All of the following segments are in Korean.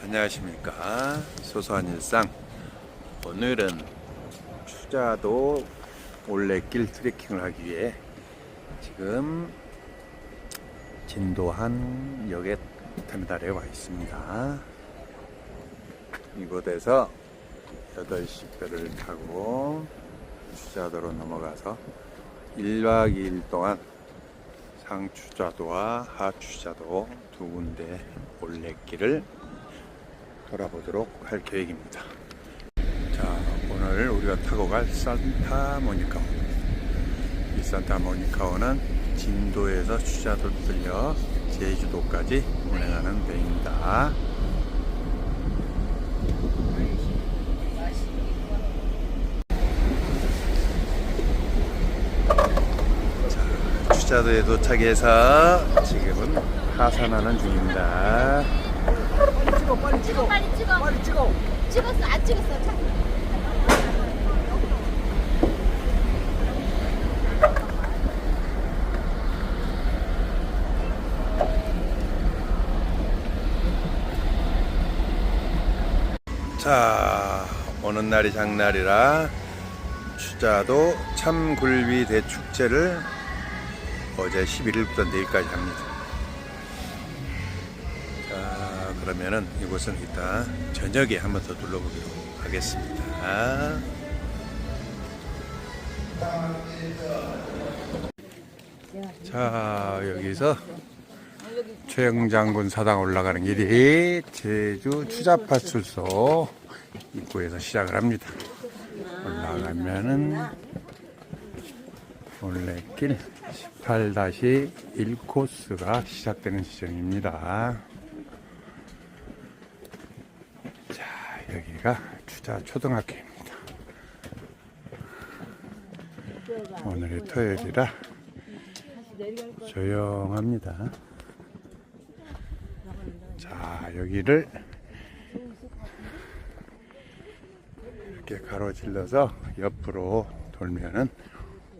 안녕하십니까. 소소한 일상. 오늘은 추자도 올레길 트레킹을 하기 위해 지금 진도한 역에 터미널에 와 있습니다. 이곳에서 8시 표를 타고 추자도로 넘어가서 1박 2일 동안 상추자도와 하추자도 두 군데 올레길을 돌아보도록 할 계획입니다. 자, 오늘 우리가 타고 갈 산타모니카호. 이 산타모니카호는 진도에서 추자도를 들려 제주도까지 운행하는 배입니다. 자, 추자도에 도착해서 지금은 하산하는 중입니다. 찍어 빨리 찍어 빨리 찍어. 빨리 찍어 찍었어, 안 찍었어. 참. 자, 오는 날이 장날이라 추자도 참굴비 대축제를 어제 11일부터 내일까지 합니다. 그러면은 이곳은 이따 저녁에 한번 더 둘러보기로 하겠습니다. 자, 여기서 최영 장군 사당 올라가는 길이 제주 추자파출소 입구에서 시작을 합니다. 올라가면은 올레길 18-1 코스가 시작되는 지점입니다. 자, 여기가 추자 초등학교입니다. 오늘이 토요일이라 조용합니다. 자, 여기를 이렇게 가로질러서 옆으로 돌면은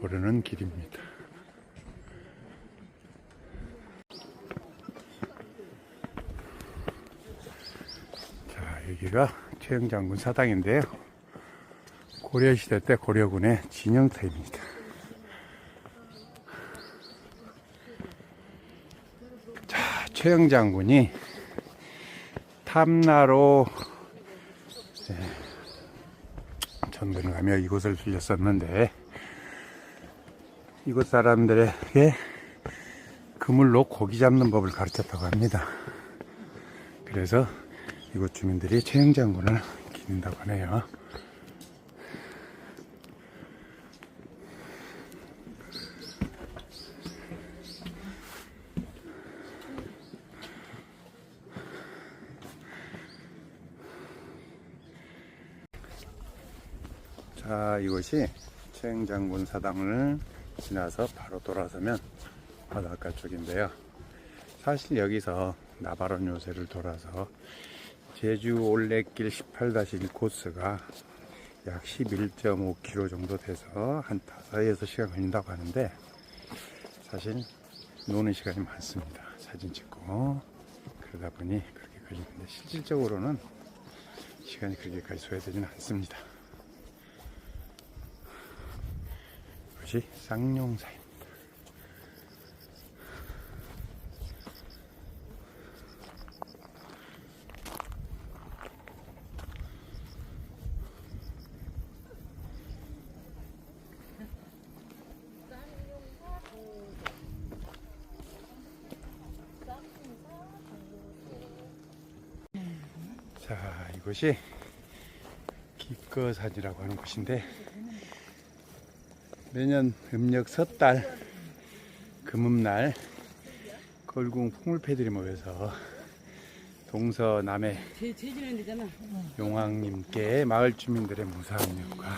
오르는 길입니다. 자, 여기가 최영장 군 사당인데요. 고려시대 때 고려군의 진영터입니다. 자, 최영 장군이 탐나로 예, 전군을 가며 이곳을 들렸었는데 이곳 사람들에게 그물로 고기 잡는 법을 가르쳤다고 합니다. 그래서 이곳 주민들이 최영장군을 기린다고 하네요. 자, 이곳이 최영장군 사당을 지나서 바로 돌아서면 바닷가 쪽인데요. 사실 여기서 나바론 요새를 돌아서 제주 올레길 18-1 코스가 약 11.5km 정도 돼서 한 5, 6시간 걸린다고 하는데 사실 노는 시간이 많습니다. 사진 찍고 그러다 보니 그렇게 걸리는데 실질적으로는 시간이 그렇게까지 소요되지는 않습니다. 이것이 쌍용사입니다. 자, 이 곳이 기꺼산이라고 하는 곳인데 매년 음력 섣달 금음날 걸궁 풍물패들이 모여서 동서남해 용왕님께 마을 주민들의 무사함력과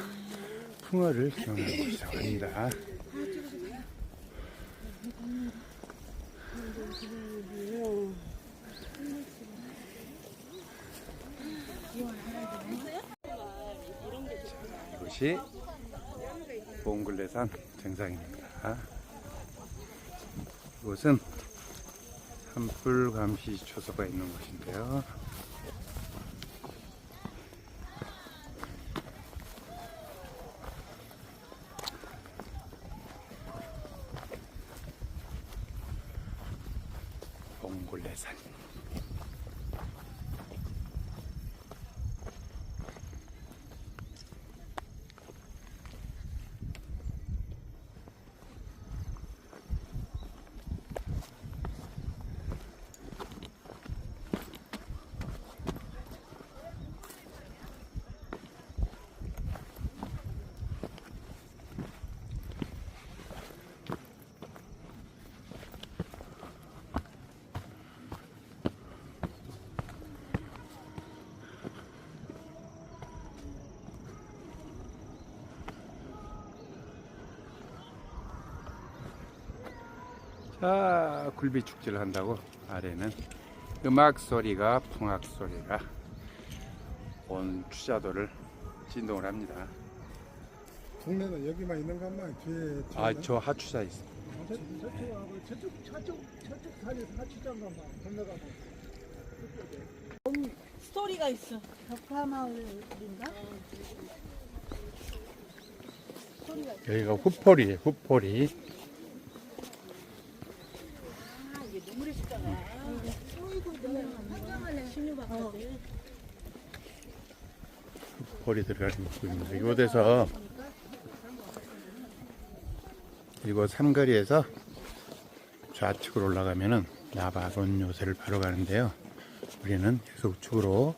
풍어를 기원하는 곳이라고 합니다. 곳이 봉글레산 정상입니다. 이곳은 산불감시 초소가 있는 곳인데요. 봉골레산 자, 굴비 축제를 한다고 아래는 음악 소리가 풍악 소리가 온 추자도를 진동을 합니다. 동네는 여기만 있는 것만 뒤에 뒤에 아, 저 하추자 있어. 저, 저쪽하고 저쪽 저쪽 저쪽 산에서 하치장가만 건너가면 스토리가 있어. 벽화마을인가? 여기가 후포리예요, 후포리. 아, 이게 눈물의 숫자가. 후포리 들어가는 곳입니다. 이곳에서 이곳 삼거리에서 좌측으로 올라가면은 나바론 요새를 바로 가는데요. 우리는 계속 우측으로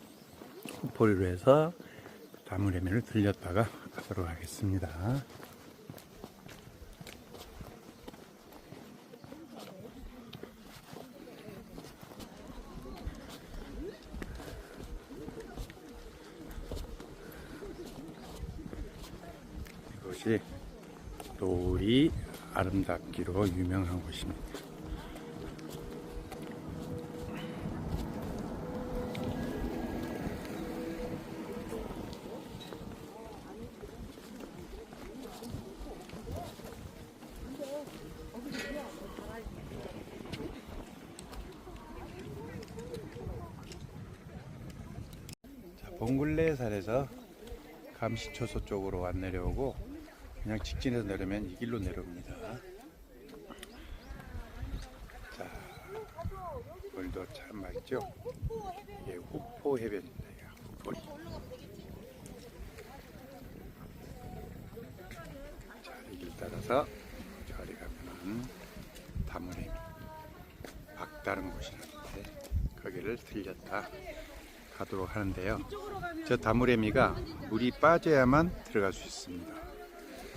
후포리로 해서 다무레면을 들렸다가 가도록 하겠습니다. 이곳이 돌이 아름답기로 유명한 곳입니다. 자, 봉굴레산에서 감시초소 쪽으로 안 내려오고 그냥 직진해서 내려면 이 길로 내려옵니다. 맑죠? 이게 후포 해변입니다. 후포리. 자, 이길 따라서 저리 가면은 다무레미 박다른 곳이라는데 거기를 들렸다 가도록 하는데요. 저 다무레미가 물이 빠져야만 들어갈 수 있습니다.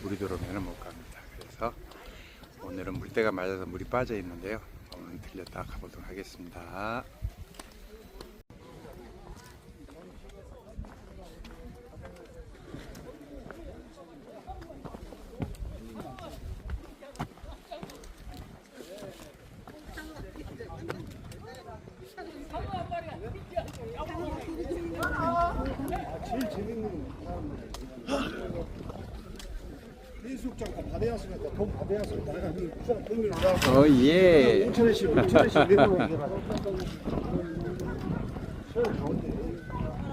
물이 들어오면 못 갑니다. 그래서 오늘은 물때가 맞아서 물이 빠져 있는데요. 오늘 들렸다 가보도록 하겠습니다. 제일 재밌는 해수욕장가 받아야으니까 돈 받아야으니까 내가 그 부산 동네로 올라가서 어, 예. 5천원씩 5천원씩 내놓으면 되나 서울 가운데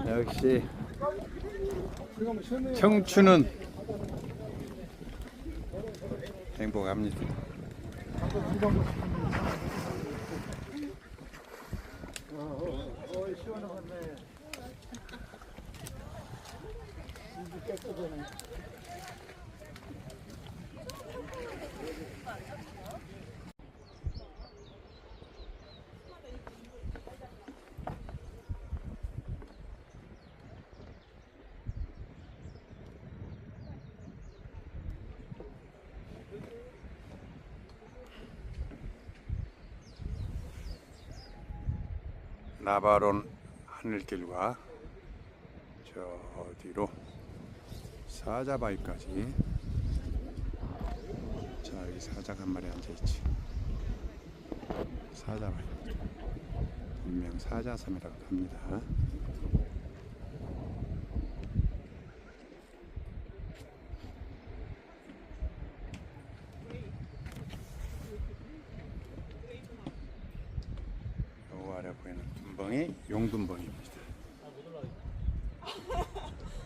역시 청춘은 행복합니다. 어, 시원하네 이제 깨끗하네 나바론 하늘길과 저 뒤로 사자바위까지. 자 여기 사자가 한 마리 앉아있지. 사자바위. 분명 사자섬이라고 합니다 요 아래 보이는 둔벙이 용둔벙입니다.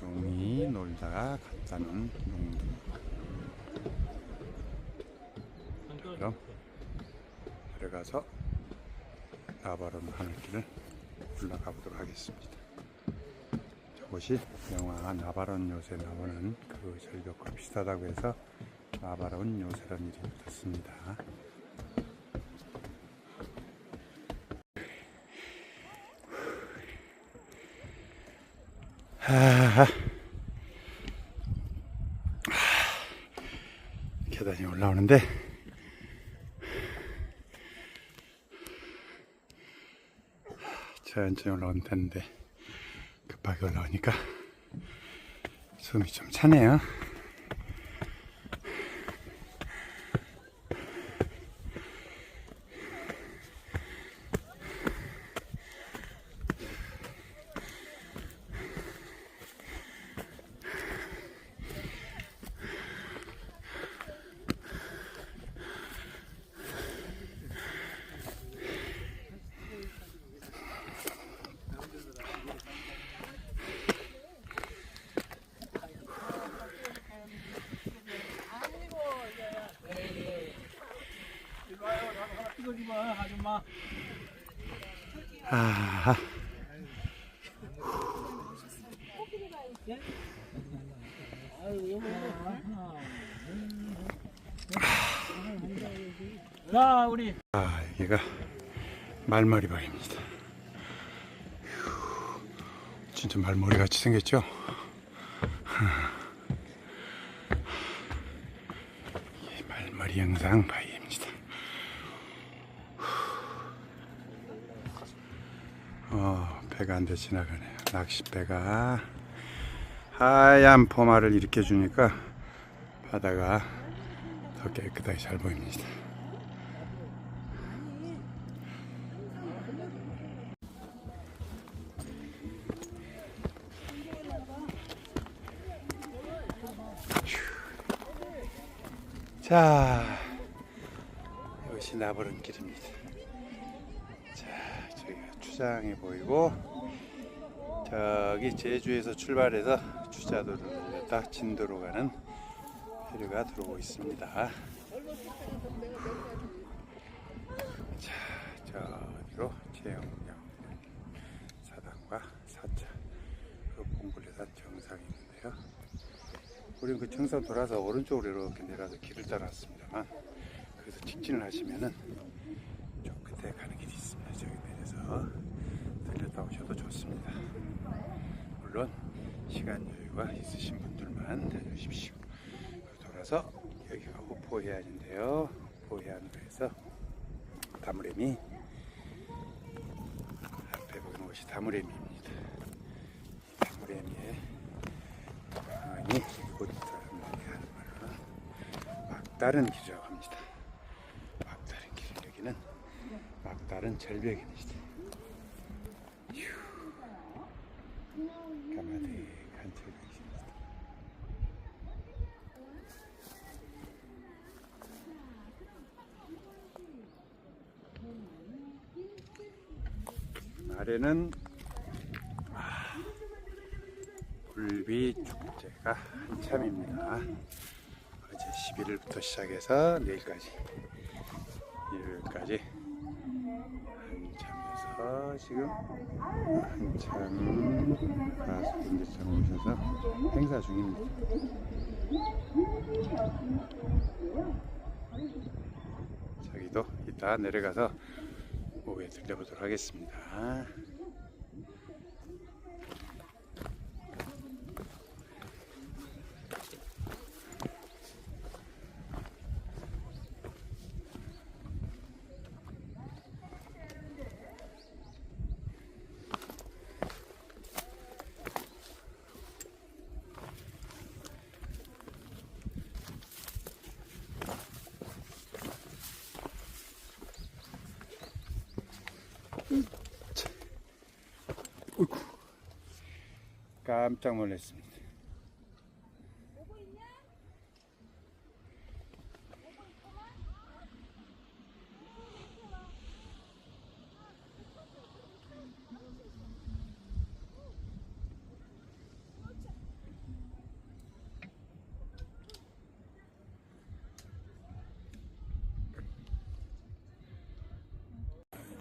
용이 놀다가 갔다는 용둔벙. 그럼 들어가서 나바론 하늘길을 올라가 보도록 하겠습니다. 저곳이 영화 나바론 요새 나오는 그 절벽과 비슷하다고 해서 나바론 요새라는 이름이 붙었습니다. 하... 계단이 올라오는데 천천히 올라오면 되는데 급하게 올라오니까 숨이 좀 차네요. 아, 자, 우리 아 여기가 말머리방입니다. 휴, 진짜 말머리 같이 생겼죠? 말머리 영상 바위입니다. 어, 배가 한대 지나가네요. 낚싯배가 하얀 포마를 일으켜 주니까 바다가 더 깨끗하게 잘 보입니다. 자, 이것이 나버른 길입니다. 추장이 보이고, 저기 제주에서 출발해서 주자도를 들렸다 진도로 가는 페리가 들어오고 있습니다. 자, 저기로 제영경 사당과 사차 그 봉굴레산 정상이 있는데요. 우리는 그 청산 돌아서 오른쪽으로 이렇게 내려서 길을 따랐습니다만 그래서 직진을 하시면은 저 끝에 가는 길이 있습니다. 저기 내려서 오셔도 좋습니다. 물론 시간 여유가 있으신 분들만 다녀주십시오. 돌아서 여기가 후포해안인데요. 후포해안으로 해서 다무레미 앞에 보이는 곳이 다무레미입니다. 이 다무레미에 강이 이곳 사람들이 하는 말로는 막다른 길이라고 합니다. 막다른 길 여기는 막다른 절벽입니다. 휴, 까마득한 절벽입니다. 아래는 굴비 축제가 한참입니다. 어제 11일부터 시작해서 내일까지 일요일까지 한참에서 지금 한참 가수분들처럼 오셔서 행사 중입니다. 저기도 이따 내려가서 들려보도록 하겠습니다. 깜짝 놀랐습니다.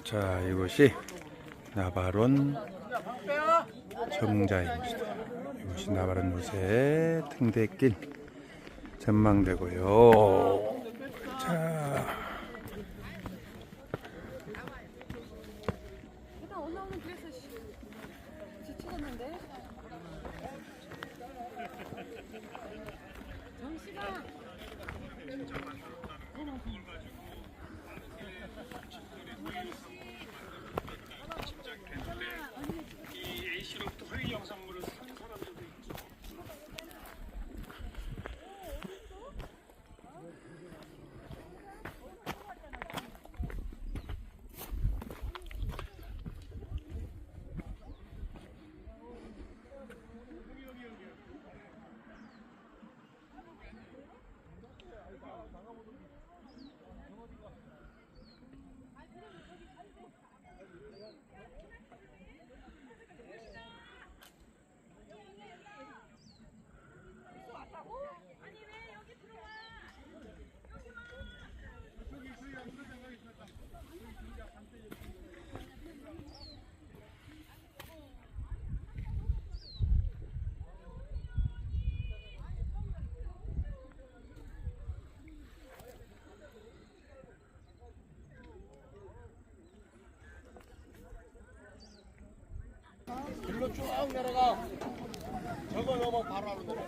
자 이것이 나바론 정자입니다. 이곳이 나바론 요새 등대길 전망대고요. 자, 길로 쭉 내려가. 저거 넘어 바로 하로 내려.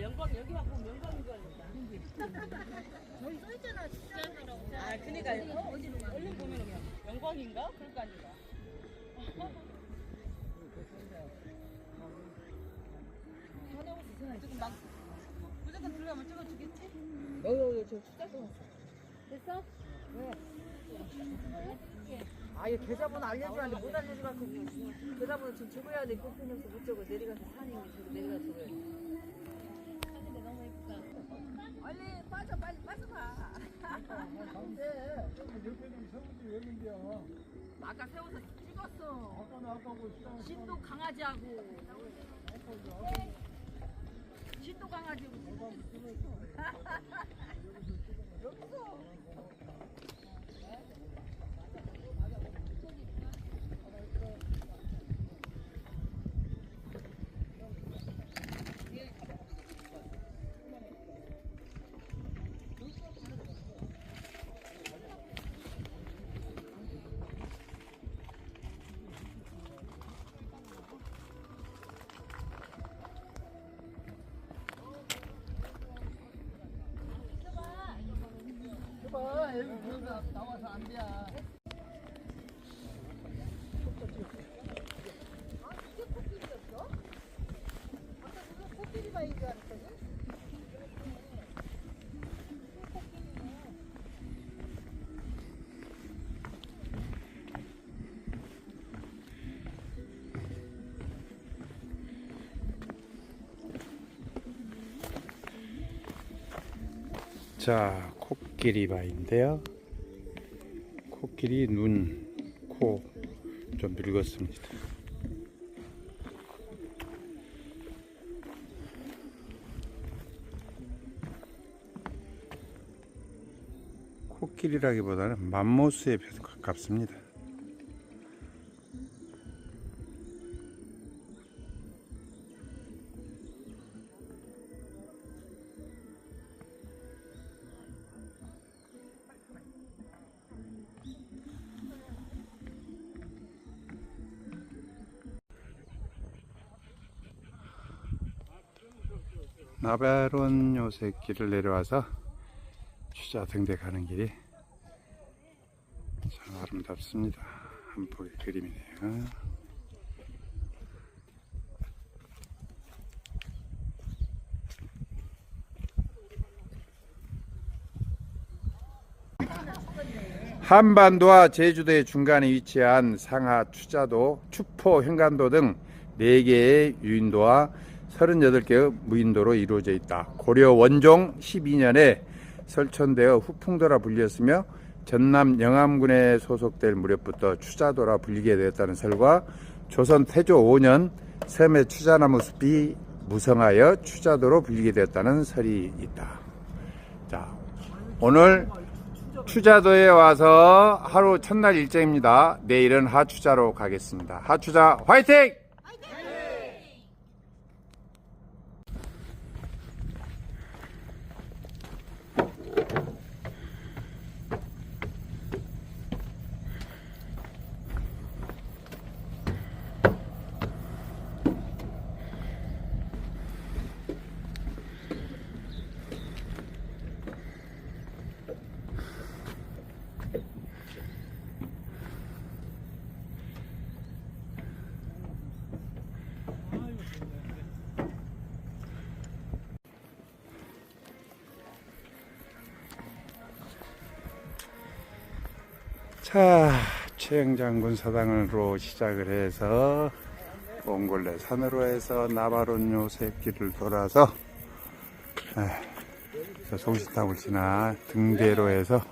영광 여기만 보면 영광인 줄 알겠다. 저기 써 있잖아 진짜라고. 아 그러니까 어, 어디 얼른 보면 그냥 영광인가 그럴 거 아닌가. 지금 막 무조건 들어가면 찍어주겠지? 여기 여기 저 숫자서 됐어? 아예 계좌번호 알려줘야지 못 알려줘갖고 계좌번호 지금 적어야 돼 꼽히면서 못 적어 내려가서 게 저거 내려가서 돼 빨리 빠져 빨리 빠져봐. 옆에 좀 세우지 왜 문제야? 아까 세워서 찍었어. 아까는 아까고 신도 강아지하고. 신 도 강아지 여기 나와서 안 돼. 자, 코끼리 바인데요. 코끼리 눈, 코 좀 늙었습니다. 코끼리라기보다는 맘모스에 더 가깝습니다. 나바론 요새 길을 내려와서 추자 등대 가는 길이 참 아름답습니다. 한 폭의 그림이네요. 한반도와 제주도의 중간에 위치한 상하 추자도, 추포, 횡간도 등 4개의 유인도와 38개의 무인도로 이루어져 있다. 고려 원종 12년에 설천되어 후풍도라 불렸으며 전남 영암군에 소속될 무렵부터 추자도라 불리게 되었다는 설과 조선 태조 5년 섬의 추자나무 숲이 무성하여 추자도로 불리게 되었다는 설이 있다. 자, 오늘 추자도에 와서 하루 첫날 일정입니다. 내일은 하추자로 가겠습니다. 하추자 화이팅! 자, 최영장군 사당으로 시작을 해서 몽골레 산으로 해서 나바론 요새길을 돌아서 에, 송신탑을 지나 등대로 해서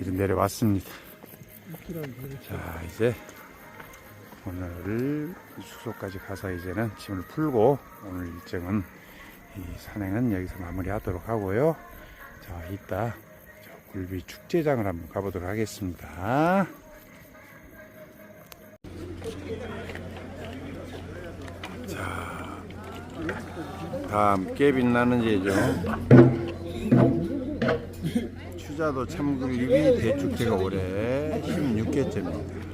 이제 내려왔습니다. 자, 이제 오늘 숙소까지 가서 이제는 짐을 풀고 오늘 일정은 이 산행은 여기서 마무리하도록 하고요. 자, 이따 저 굴비 축제장을 한번 가보도록 하겠습니다. 자, 다 함께 빛나는 제죠. 추자도 참굴립이 대축제가 올해 16개째입니다.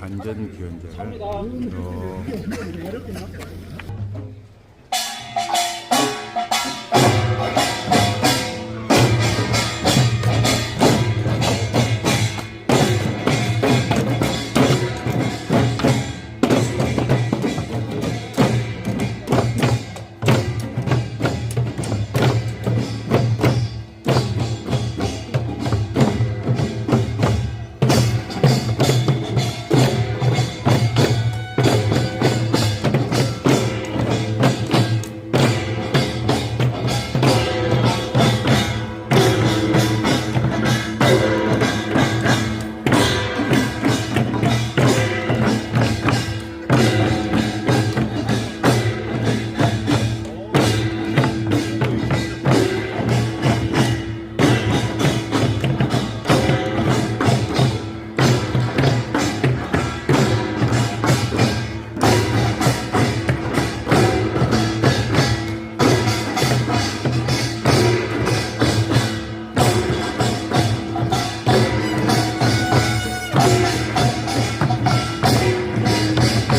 안전 기원제를 또